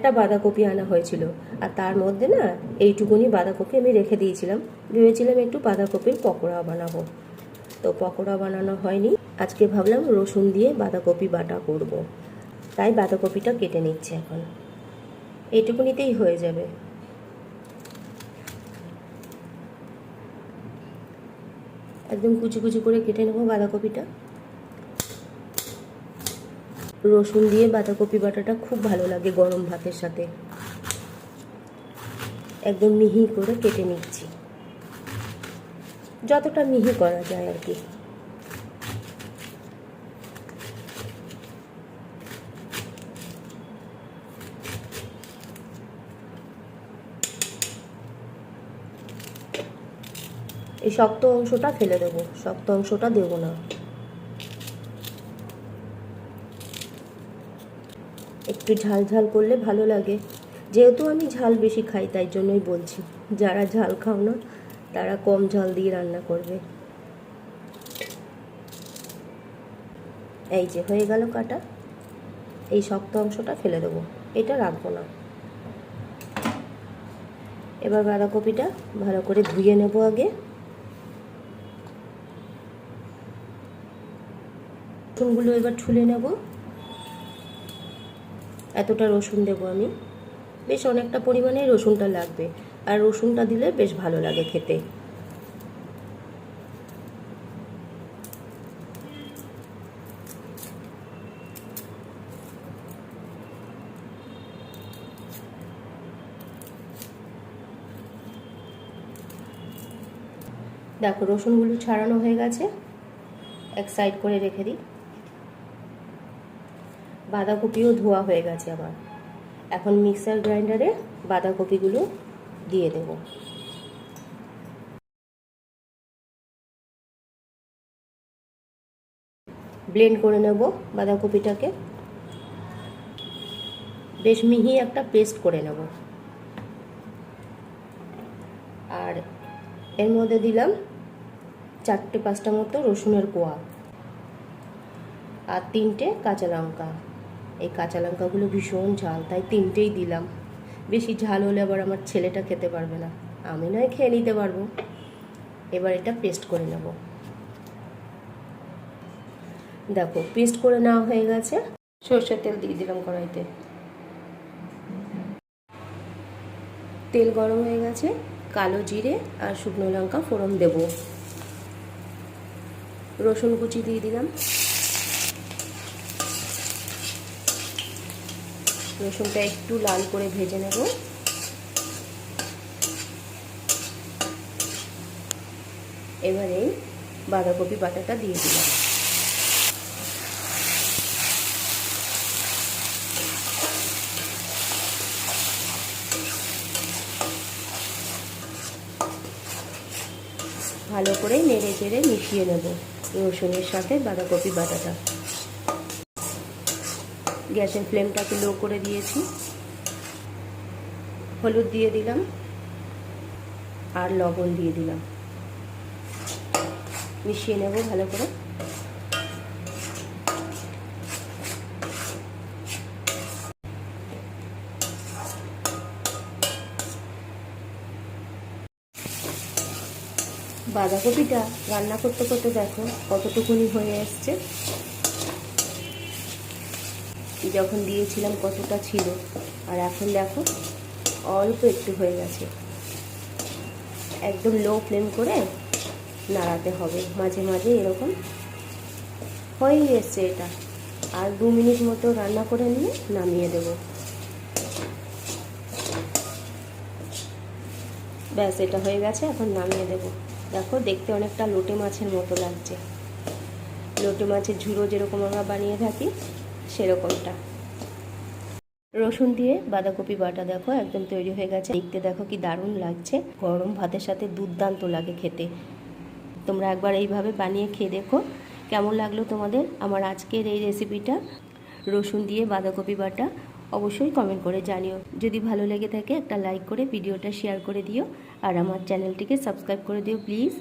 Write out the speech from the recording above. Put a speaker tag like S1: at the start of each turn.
S1: একটা বাঁধাকপি আনা হয়েছিল। আর তার মধ্যে না, এইটুকুনি বাঁধাকপি আমি রেখে দিয়েছিলাম। ভেবেছিলাম একটু বাঁধাকপির পকোড়া বানাবো। তো পকোড়া বানানো হয়নি। আজকে ভাবলাম রসুন দিয়ে বাঁধাকপি বাটা করব। তাই বাঁধাকপিটা কেটে নিচ্ছে এখন। এইটুকুনিতেই হয়ে যাবে। একদম কুচি কুচি করে কেটে নেব বাঁধাকপিটা। রসুন দিয়ে বাঁধাকপি বাটাটা খুব ভালো লাগে গরম ভাতের সাথে। একদম মিহি করে কেটে নিচ্ছি। যতটা মিহি করা যায় আর কি। এই শক্ত অংশটা ফেলে দেবো, শক্ত অংশটা দেবো না। একটু ঝাল ঝাল করলে ভালো লাগে। যেহেতু আমি ঝাল বেশি খাই, তাই জন্যই বলছি। যারা ঝাল খাও না, তারা কম ঝাল দিয়ে রান্না করবে। এই যে, হয়ে গেল কাটা। এই শক্ত অংশটা ফেলে দেবো। এটা রাখব না। এবার বাঁধাকপিটা ভালো করে ধুয়ে নেব আগে। রসুনগুলো এবার ছুলে নেব। এতটা রসুন দেবো আমি। বেশ অনেকটা পরিমাণে রসুনটা লাগবে। আর রসুনটা দিলে বেশ ভালো লাগে খেতে। দেখো, রসুনগুলো ছাড়ানো হয়ে গেছে। এক সাইড করে রেখে দিই। বাঁধাকপিও ধোয়া হয়ে গেছে আমার। এখন মিক্সার গ্রাইন্ডারে বাঁধাকপিগুলো দিয়ে দেব। ব্লেন্ড করে নেব বাঁধাকপিটাকে। বেশ মিহি একটা পেস্ট করে নেব। আর এর মধ্যে দিলাম চারটে পাঁচটা মতো রসুনের কোয়া। আর তিনটে কাঁচা লঙ্কা। এই কাঁচা লঙ্কাগুলো ভীষণ ঝাল, তাই তিনটেই দিলাম। বেশি ঝাল হলে আবার আমার ছেলেটা খেতে পারবে না। আমি নয়, খেয়ে নিতে পারব। এবার এটা পেস্ট করে নেব। দেখো, পেস্ট করে নেওয়া হয়ে গেছে। সর্ষের তেল দিয়ে দিলাম কড়াইতে। তেল গরম হয়ে গেছে। কালো জিরে আর শুকনো লঙ্কা ফোড়ন দেব। রসুন কুচি দিয়ে দিলাম। রসুনটা একটু লাল করে ভেজে নেব। এবারে বাঁধাকপি বাটাটা দিয়ে দিলাম। ভালো করে নেড়ে চেড়ে মিশিয়ে নেব। রসুনের সাথে বাঁধাকপি বাটাটা। গ্যাসের ফ্লেমটাকে লো করে দিয়েছি। হলুদ দিয়ে দিলাম আর লবণ দিয়ে দিলাম। মিশিয়ে নেব ভালো করে। বাঁধাকপিটা রান্না করতে করতে দেখো কতটুকুনি হয়ে এসছে। যখন দিয়েছিলাম কতটা ছিল। আর এখন দেখো, অল্প একটু হয়ে গেছে। একদম লো ফ্লেম করে নাড়াতে হবে। মাঝে মাঝে এরকম হয়েই এসছে এটা। আর দু মিনিট মতো রান্না করে নিয়ে নামিয়ে দেব। ব্যাস, এটা হয়ে গেছে। এখন নামিয়ে দেব। দেখো, দেখতে অনেকটা লোটে মাছের মতো লাগছে। লোটে মাছের ঝুড়ো যেরকম আমরা বানিয়ে থাকি সেরকমটা। রসুন দিয়ে বাঁধাকপি বাটা দেখো একদম তৈরি হয়ে গেছে। দেখতে দেখো কি দারুণ লাগছে। গরম ভাতের সাথে দুর্দান্ত লাগে খেতে। তোমরা একবার এইভাবে বানিয়ে খেয়ে দেখো। কেমন লাগল তোমাদের আমার আজকের এই রেসিপিটা রসুন দিয়ে বাঁধাকপি বাটা অবশ্যই কমেন্ট করে জানিও। যদি ভালো লেগে থাকে একটা লাইক করে ভিডিওটা শেয়ার করে দিও। আর আমার চ্যানেলটিকে সাবস্ক্রাইব করে দিও প্লিজ